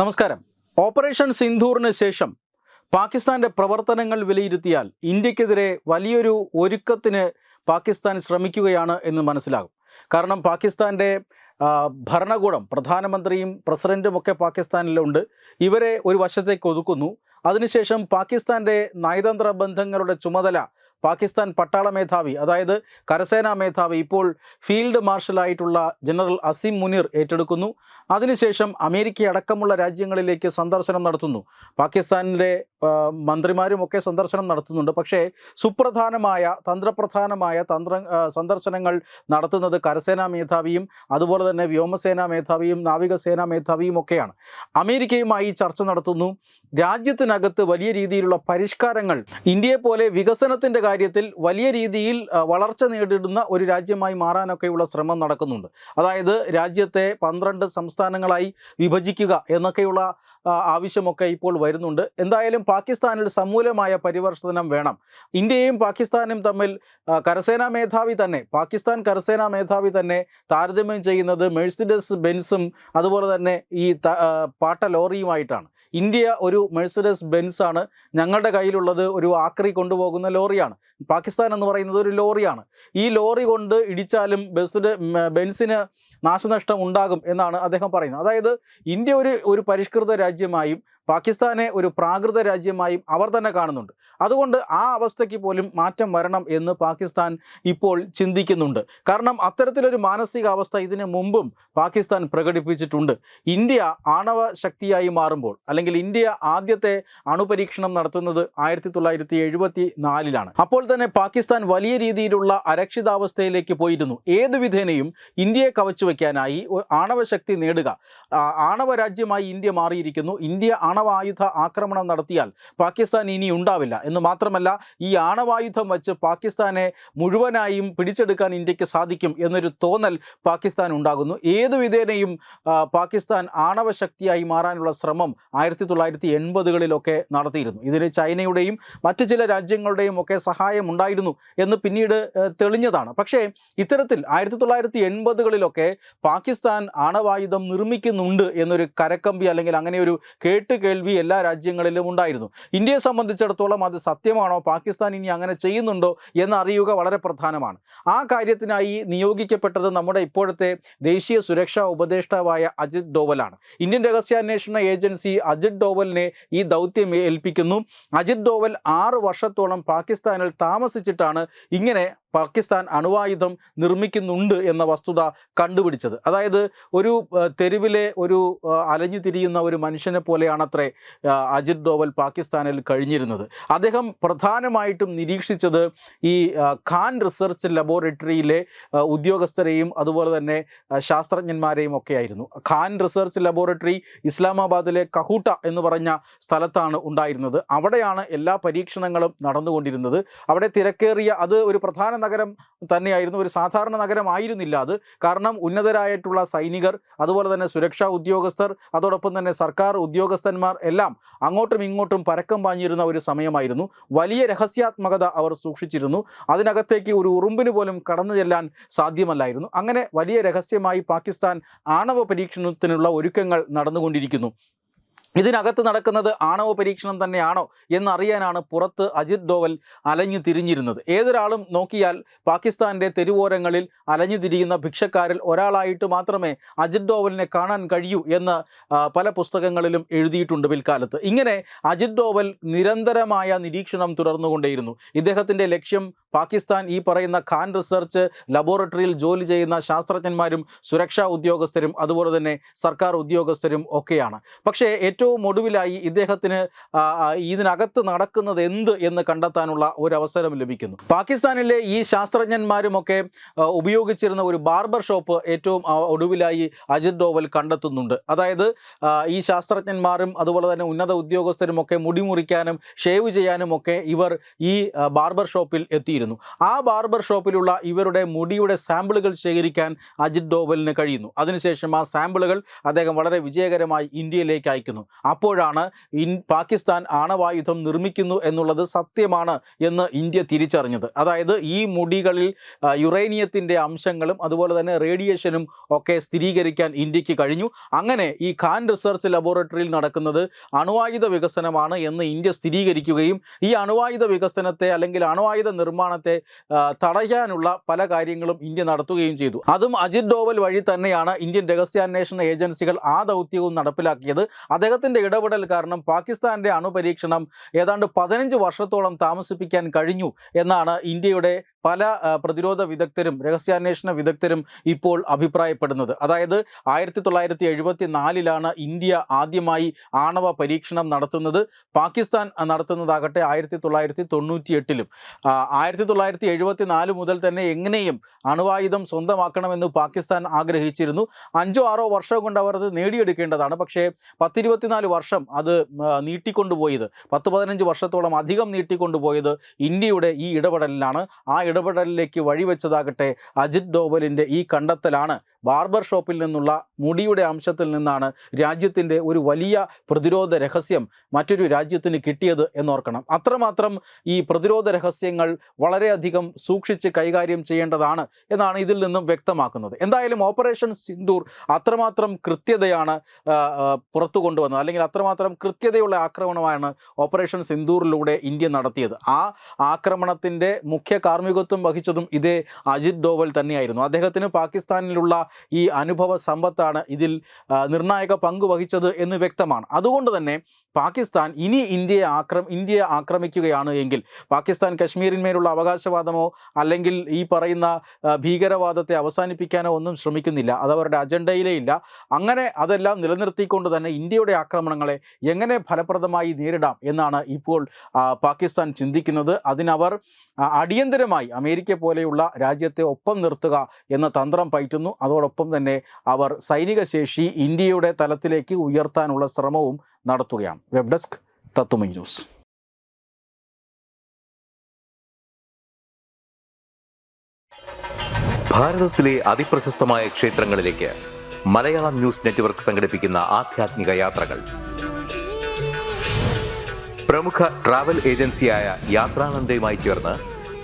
നമസ്കാരം. ഓപ്പറേഷൻ സിന്ധൂറിന് ശേഷം പാകിസ്ഥാന്റെ പ്രവർത്തനങ്ങൾ വിലയിരുത്തിയാൽ ഇന്ത്യക്കെതിരെ വലിയൊരു ഒരുക്കത്തിന് പാകിസ്ഥാൻ ശ്രമിക്കുകയാണ് എന്ന് മനസ്സിലാകും. കാരണം പാകിസ്ഥാന്റെ ഭരണകൂടം പ്രധാനമന്ത്രിയും പ്രസിഡന്റും ഒക്കെ പാകിസ്ഥാനിലുണ്ട്. ഇവരെ ഒരു വശത്തേക്ക് ഒതുക്കുന്നു. അതിനുശേഷം പാകിസ്ഥാന്റെ നയതന്ത്ര ബന്ധങ്ങളുടെ ചുമതല പാകിസ്ഥാൻ പട്ടാള മേധാവി അതായത് കരസേനാ മേധാവി ഇപ്പോൾ ഫീൽഡ് മാർഷലായിട്ടുള്ള ജനറൽ അസീം മുനീർ ഏറ്റെടുക്കുന്നു. അതിനുശേഷം അമേരിക്ക അടക്കമുള്ള രാജ്യങ്ങളിലേക്ക് സന്ദർശനം നടത്തുന്നു. പാകിസ്ഥാനിലെ മന്ത്രിമാരുമൊക്കെ സന്ദർശനം നടത്തുന്നുണ്ട്. പക്ഷേ സുപ്രധാനമായ തന്ത്രപ്രധാനമായ തന്ത്ര സന്ദർശനങ്ങൾ നടത്തുന്നത് കരസേനാ മേധാവിയും അതുപോലെ തന്നെ വ്യോമസേനാ മേധാവിയും നാവികസേനാ മേധാവിയും ഒക്കെയാണ്. അമേരിക്കയുമായി ചർച്ച നടത്തുന്നു. രാജ്യത്തിനകത്ത് വലിയ രീതിയിലുള്ള പരിഷ്കാരങ്ങൾ ഇന്ത്യയെ പോലെ വികസനത്തിന്റെ കാര്യത്തിൽ വലിയ രീതിയിൽ വളർച്ച നേടിടുന്ന ഒരു രാജ്യമായി മാറാനൊക്കെയുള്ള ശ്രമം നടക്കുന്നുണ്ട്. അതായത് രാജ്യത്തെ പന്ത്രണ്ട് സംസ്ഥാനങ്ങളായി വിഭജിക്കുക എന്നൊക്കെയുള്ള ആവശ്യമൊക്കെ ഇപ്പോൾ വരുന്നുണ്ട്. എന്തായാലും പാകിസ്ഥാനിൽ സമൂലമായ പരിവർത്തനം വേണം. ഇന്ത്യയും പാകിസ്ഥാനും തമ്മിൽ കരസേനാ മേധാവി തന്നെ പാകിസ്ഥാൻ കരസേനാ മേധാവി തന്നെ താരതമ്യം ചെയ്യുന്നത് മെഴ്സിഡസ് ബെൻസും അതുപോലെ തന്നെ ഈ പാട്ട ലോറിയുമായിട്ടാണ് ഇന്ത്യ ഒരു മെഴ്സിഡസ് ബെൻസാണ്. ഞങ്ങളുടെ കയ്യിലുള്ളത് ഒരു ആക്രി കൊണ്ടുപോകുന്ന ലോറിയാണ്. പാകിസ്ഥാൻ എന്ന് പറയുന്നത് ഒരു ലോറിയാണ്. ഈ ലോറി കൊണ്ട് ഇടിച്ചാലും ബസ്സിന് ബെൻസിന് നാശനഷ്ടം ഉണ്ടാകും എന്നാണ് അദ്ദേഹം പറയുന്നത്. അതായത് ഇന്ത്യ ഒരു ഒരു പരിഷ്കൃത രാജ്യമായും പാകിസ്ഥാനെ ഒരു പ്രാകൃത രാജ്യമായും അവർ തന്നെ കാണുന്നുണ്ട്. അതുകൊണ്ട് ആ അവസ്ഥയ്ക്ക് പോലും മാറ്റം വരണം എന്ന് പാകിസ്ഥാൻ ഇപ്പോൾ ചിന്തിക്കുന്നുണ്ട്. കാരണം അത്തരത്തിലൊരു മാനസികാവസ്ഥ ഇതിനു മുമ്പും പാകിസ്ഥാൻ പ്രകടിപ്പിച്ചിട്ടുണ്ട്. ഇന്ത്യ ആണവ ശക്തിയായി മാറുമ്പോൾ അല്ലെങ്കിൽ ഇന്ത്യ ആദ്യത്തെ അണുപരീക്ഷണം നടത്തുന്നത് ആയിരത്തി തൊള്ളായിരത്തി എഴുപത്തി നാലിലാണ് അപ്പോൾ തന്നെ പാകിസ്ഥാൻ വലിയ രീതിയിലുള്ള അരക്ഷിതാവസ്ഥയിലേക്ക് പോയിരുന്നു. ഏതുവിധേനയും ഇന്ത്യയെ കവച്ചു വയ്ക്കാനായി ആണവശക്തി ആണവ ശക്തി നേടുക. ആണവ രാജ്യമായി ഇന്ത്യ മാറിയിരിക്കുന്നു. ഇന്ത്യ ആണവായുധ ആക്രമണം നടത്തിയാൽ പാകിസ്ഥാൻ ഇനി ഉണ്ടാവില്ല. എന്ന് മാത്രമല്ല ഈ ആണവായുധം വച്ച് പാകിസ്ഥാനെ മുഴുവനായും പിടിച്ചെടുക്കാൻ ഇന്ത്യയ്ക്ക് സാധിക്കും എന്നൊരു തോന്നൽ പാകിസ്ഥാൻ ഉണ്ടാകുന്നു. ഏതു വിധേനയും പാകിസ്ഥാൻ ആണവശക്തിയായി മാറാനുള്ള ശ്രമം ആയിരത്തി തൊള്ളായിരത്തി എൺപതുകളിലൊക്കെ നടത്തിയിരുന്നു. ഇതിന് ചൈനയുടെയും മറ്റു ചില രാജ്യങ്ങളുടെയും ഒക്കെ സഹായം ഉണ്ടായിരുന്നു എന്ന് പിന്നീട് തെളിഞ്ഞതാണ്. പക്ഷേ ഇത്തരത്തിൽ ആയിരത്തി തൊള്ളായിരത്തി എൺപതുകളിലൊക്കെ പാകിസ്ഥാൻ ആണവായുധം നിർമ്മിക്കുന്നുണ്ട് എന്നൊരു കരക്കമ്പി അല്ലെങ്കിൽ അങ്ങനെ ഒരു കേട്ട് കേൾവി എല്ലാ രാജ്യങ്ങളിലും ഉണ്ടായിരുന്നു. ഇന്ത്യയെ സംബന്ധിച്ചിടത്തോളം അത് സത്യമാണോ? പാകിസ്ഥാൻ ഇനി അങ്ങനെ ചെയ്യുന്നുണ്ടോ? എന്നറിയുക വളരെ പ്രധാനമാണ്. ആ കാര്യത്തിനായി നിയോഗിക്കപ്പെട്ടത് നമ്മുടെ ഇപ്പോഴത്തെ ദേശീയ സുരക്ഷാ ഉപദേഷ്ടാവായ അജിത് ഡോവലാണ്. ഇന്ത്യൻ രഹസ്യാന്വേഷണ ഏജൻസി അജിത് ഡോവലിനെ ഈ ദൗത്യം ഏൽപ്പിക്കുന്നു. അജിത് ഡോവൽ ആറ് വർഷത്തോളം പാകിസ്ഥാനിൽ താമസിച്ചിട്ടാണ് ഇങ്ങനെ പാകിസ്ഥാൻ അണുവായുധം നിർമ്മിക്കുന്നുണ്ട് എന്ന വസ്തുത കണ്ടുപിടിച്ചത്. അതായത് ഒരു തെരുവിലെ ഒരു അലഞ്ഞു തിരിയുന്ന ഒരു മനുഷ്യനെ പോലെയാണത്രേ അജിത് ഡോവൽ പാകിസ്ഥാനിൽ കഴിഞ്ഞിരുന്നത്. അദ്ദേഹം പ്രധാനമായിട്ടും നിരീക്ഷിച്ചത് ഈ ഖാൻ റിസർച്ച് ലബോറട്ടറിയിലെ ഉദ്യോഗസ്ഥരെയും അതുപോലെ തന്നെ ശാസ്ത്രജ്ഞന്മാരെയും ഒക്കെയായിരുന്നു ഖാൻ റിസർച്ച് ലബോറട്ടറി ഇസ്ലാമാബാദിലെ കഹൂട്ട എന്ന് പറഞ്ഞ സ്ഥലത്താണ് ഉണ്ടായിരുന്നത്. അവിടെയാണ് എല്ലാ പരീക്ഷണങ്ങളും നടന്നുകൊണ്ടിരുന്നത്. അവിടെ തിരക്കേറിയ അത് ഒരു പ്രധാന നഗരം തന്നെയായിരുന്നു. ഒരു സാധാരണ നഗരമായിരുന്നില്ല അത്. കാരണം ഉന്നതരായിട്ടുള്ള സൈനികർ അതുപോലെ തന്നെ സുരക്ഷാ ഉദ്യോഗസ്ഥർ അതോടൊപ്പം തന്നെ സർക്കാർ ഉദ്യോഗസ്ഥന്മാർ എല്ലാം അങ്ങോട്ടും ഇങ്ങോട്ടും പരക്കം പാഞ്ഞിരുന്ന ഒരു സമയമായിരുന്നു. വലിയ രഹസ്യാത്മകത അവർ സൂക്ഷിച്ചിരുന്നു. അതിനകത്തേക്ക് ഒരു ഉറുമ്പിന് പോലും കടന്നു ചെല്ലാൻ സാധ്യമല്ലായിരുന്നു. അങ്ങനെ വലിയ രഹസ്യമായി പാകിസ്ഥാൻ ആണവ പരീക്ഷണത്തിനുള്ള ഒരുക്കങ്ങൾ നടന്നുകൊണ്ടിരിക്കുന്നു. ഇതിനകത്ത് നടക്കുന്നത് ആണവ പരീക്ഷണം തന്നെയാണോ എന്നറിയാനാണ് പുറത്ത് അജിത് ഡോവൽ അലഞ്ഞു തിരിഞ്ഞിരുന്നത്. ഏതൊരാളും നോക്കിയാൽ പാകിസ്ഥാന്റെ തെരുവോരങ്ങളിൽ അലഞ്ഞു തിരിയുന്ന ഭിക്ഷക്കാരിൽ ഒരാളായിട്ട് മാത്രമേ അജിത് ഡോവലിനെ കാണാൻ കഴിയൂ എന്ന് പല പുസ്തകങ്ങളിലും എഴുതിയിട്ടുണ്ട് പിൽക്കാലത്ത്. ഇങ്ങനെ അജിത് ഡോവൽ നിരന്തരമായ നിരീക്ഷണം തുടർന്നുകൊണ്ടേയിരുന്നു. ഇദ്ദേഹത്തിന്റെ ലക്ഷ്യം പാകിസ്ഥാൻ ഈ പറയുന്ന ഖാൻ റിസർച്ച് ലബോറട്ടറിയിൽ ജോലി ചെയ്യുന്ന ശാസ്ത്രജ്ഞന്മാരും സുരക്ഷാ ഉദ്യോഗസ്ഥരും അതുപോലെ തന്നെ സർക്കാർ ഉദ്യോഗസ്ഥരും ഒക്കെയാണ്. പക്ഷേ ഏറ്റവും ഒടുവിലായി ഇദ്ദേഹത്തിന് ഇതിനകത്ത് നടക്കുന്നത് എന്ത് എന്ന് കണ്ടെത്താനുള്ള ഒരു അവസരം ലഭിക്കുന്നു. പാകിസ്ഥാനിലെ ഈ ശാസ്ത്രജ്ഞന്മാരുമൊക്കെ ഉപയോഗിച്ചിരുന്ന ഒരു ബാർബർ ഷോപ്പ് ഏറ്റവും ഒടുവിലായി അജിത് ഡോവൽ കണ്ടെത്തുന്നുണ്ട്. അതായത് ഈ ശാസ്ത്രജ്ഞന്മാരും അതുപോലെ തന്നെ ഉന്നത ഉദ്യോഗസ്ഥരുമൊക്കെ മുടിമുറിക്കാനും മുടി മുറിക്കാനും ഷേവ് ചെയ്യാനും ഒക്കെ ഇവർ ഈ ബാർബർ ഷോപ്പിൽ എത്തിയിരുന്നു. ആ ബാർബർ ഷോപ്പിലുള്ള ഇവരുടെ മുടിയുടെ സാമ്പിളുകൾ ശേഖരിക്കാൻ അജിത് ഡോവലിന് കഴിയുന്നു. അതിനുശേഷം ആ സാമ്പിളുകൾ അദ്ദേഹം വളരെ വിജയകരമായി ഇന്ത്യയിലേക്ക് അയക്കുന്നു. അപ്പോഴാണ് ഇൻ പാകിസ്ഥാൻ ആണവായുധം നിർമ്മിക്കുന്നു എന്നുള്ളത് സത്യമാണ് എന്ന് ഇന്ത്യ തിരിച്ചറിഞ്ഞത്. അതായത് ഈ മുടികളിൽ യുറേനിയത്തിന്റെ അംശങ്ങളും അതുപോലെ തന്നെ റേഡിയേഷനും ഒക്കെ സ്ഥിരീകരിക്കാൻ ഇന്ത്യയ്ക്ക് കഴിഞ്ഞു. അങ്ങനെ ഈ ഖാൻ റിസർച്ച് ലബോറട്ടറിയിൽ നടക്കുന്നത് അണുവായുധ വികസനമാണ് എന്ന് ഇന്ത്യ സ്ഥിരീകരിക്കുകയും ഈ അണുവായുധ വികസനത്തെ അല്ലെങ്കിൽ അണുവായുധ നിർമ്മാണത്തെ തടയാനുള്ള പല കാര്യങ്ങളും ഇന്ത്യ നടത്തുകയും ചെയ്തു. അതും അജിത് ഡോവൽ വഴി തന്നെയാണ് ഇന്ത്യൻ രഹസ്യാന്വേഷണ ഏജൻസികൾ ആ ദൗത്യവും നടപ്പിലാക്കിയത്. അദ്ദേഹത്തിന്റെ ഇടപെടൽ കാരണം പാകിസ്ഥാന്റെ അണുപരീക്ഷണം ഏതാണ്ട് പതിനഞ്ച് വർഷത്തോളം താമസിപ്പിക്കാൻ കഴിഞ്ഞു എന്നാണ് ഇന്ത്യയുടെ പല പ്രതിരോധ വിദഗ്ധരും രഹസ്യാന്വേഷണ വിദഗ്ധരും ഇപ്പോൾ അഭിപ്രായപ്പെടുന്നത്. അതായത് ആയിരത്തി തൊള്ളായിരത്തി എഴുപത്തി നാലിലാണ് ഇന്ത്യ ആദ്യമായി ആണവ പരീക്ഷണം നടത്തുന്നത്. പാകിസ്ഥാൻ നടത്തുന്നതാകട്ടെ ആയിരത്തി തൊള്ളായിരത്തി തൊണ്ണൂറ്റി എട്ടിലും ആയിരത്തി തൊള്ളായിരത്തി എഴുപത്തി നാല് മുതൽ തന്നെ എങ്ങനെയും അണുവായുധം സ്വന്തമാക്കണമെന്ന് പാകിസ്ഥാൻ ആഗ്രഹിച്ചിരുന്നു. അഞ്ചോ ആറോ വർഷം കൊണ്ട് അവർ അത് നേടിയെടുക്കേണ്ടതാണ്. പക്ഷേ പത്തിരുപത്തിനാല് വർഷം അത് നീട്ടിക്കൊണ്ടുപോയത് പത്ത് പതിനഞ്ച് വർഷത്തോളം അധികം നീട്ടിക്കൊണ്ടുപോയത് ഇന്ത്യയുടെ ഈ ഇടപെടലിലാണ്. ആ ഇടപെടലിലേക്ക് വഴിവെച്ചതാകട്ടെ അജിത് ഡോവലിന്റെ ഈ കണ്ടെത്തലാണ്. ബാർബർ ഷോപ്പിൽ നിന്നുള്ള മുടിയുടെ അംശത്തിൽ നിന്നാണ് രാജ്യത്തിന്റെ ഒരു വലിയ പ്രതിരോധ രഹസ്യം മറ്റൊരു രാജ്യത്തിന് കിട്ടിയത് എന്നോർക്കണം. അത്രമാത്രം ഈ പ്രതിരോധ രഹസ്യങ്ങൾ വളരെയധികം സൂക്ഷിച്ച് കൈകാര്യം ചെയ്യേണ്ടതാണ് എന്നാണ് ഇതിൽ നിന്നും വ്യക്തമാക്കുന്നത്. എന്തായാലും ഓപ്പറേഷൻ സിന്ദൂർ അത്രമാത്രം കൃത്യതയാണ് പുറത്തു കൊണ്ടുവന്നത്. അല്ലെങ്കിൽ അത്രമാത്രം കൃത്യതയുള്ള ആക്രമണമാണ് ഓപ്പറേഷൻ സിന്ദൂറിലൂടെ ഇന്ത്യ നടത്തിയത്. ആ ആക്രമണത്തിന്റെ മുഖ്യ കാർമ്മികത്വം വഹിച്ചതും ഇതേ അജിത് ഡോവൽ തന്നെയായിരുന്നു. അദ്ദേഹത്തിന് പാകിസ്ഥാനിലുള്ള ഈ അനുഭവ സമ്പത്താണ് ഇതിൽ നിർണായക പങ്ക് വഹിച്ചത് എന്ന് വ്യക്തമാണ്. അതുകൊണ്ട് തന്നെ പാകിസ്ഥാൻ ഇനി ഇന്ത്യയെ ആക്രമ ഇന്ത്യയെ ആക്രമിക്കുകയാണ് എങ്കിൽ പാകിസ്ഥാൻ കശ്മീരിന്മേലുള്ള അവകാശവാദമോ അല്ലെങ്കിൽ ഈ പറയുന്ന ഭീകരവാദത്തെ അവസാനിപ്പിക്കാനോ ഒന്നും ശ്രമിക്കുന്നില്ല. അത് അവരുടെ അജണ്ടയിലേ ഇല്ല. അങ്ങനെ അതെല്ലാം നിലനിർത്തിക്കൊണ്ട് തന്നെ ഇന്ത്യയുടെ ആക്രമണങ്ങളെ എങ്ങനെ ഫലപ്രദമായി നേരിടാം എന്നാണ് ഇപ്പോൾ പാകിസ്ഥാൻ ചിന്തിക്കുന്നത്. അതിനവർ ആ, അടിയന്തരമായി അമേരിക്ക പോലെയുള്ള രാജ്യത്തെ ഒപ്പം നിർത്തുക എന്ന തന്ത്രം പയറ്റുന്നു. അതോടൊപ്പം തന്നെ അവർ സൈനിക ശേഷി ഇന്ത്യയുടെ തലത്തിലേക്ക് ഉയർത്താനുള്ള ശ്രമവും നടത്തുകയാണ്. Web desk Tatwamayi news. ഭാരതത്തിലെ അതിപ്രശസ്തമായ ക്ഷേത്രങ്ങളിലേക്ക് മലയാളം ന്യൂസ് നെറ്റ്വർക്ക് യാത്രകൾ. പ്രമുഖ ട്രാവൽ ഏജൻസിയായ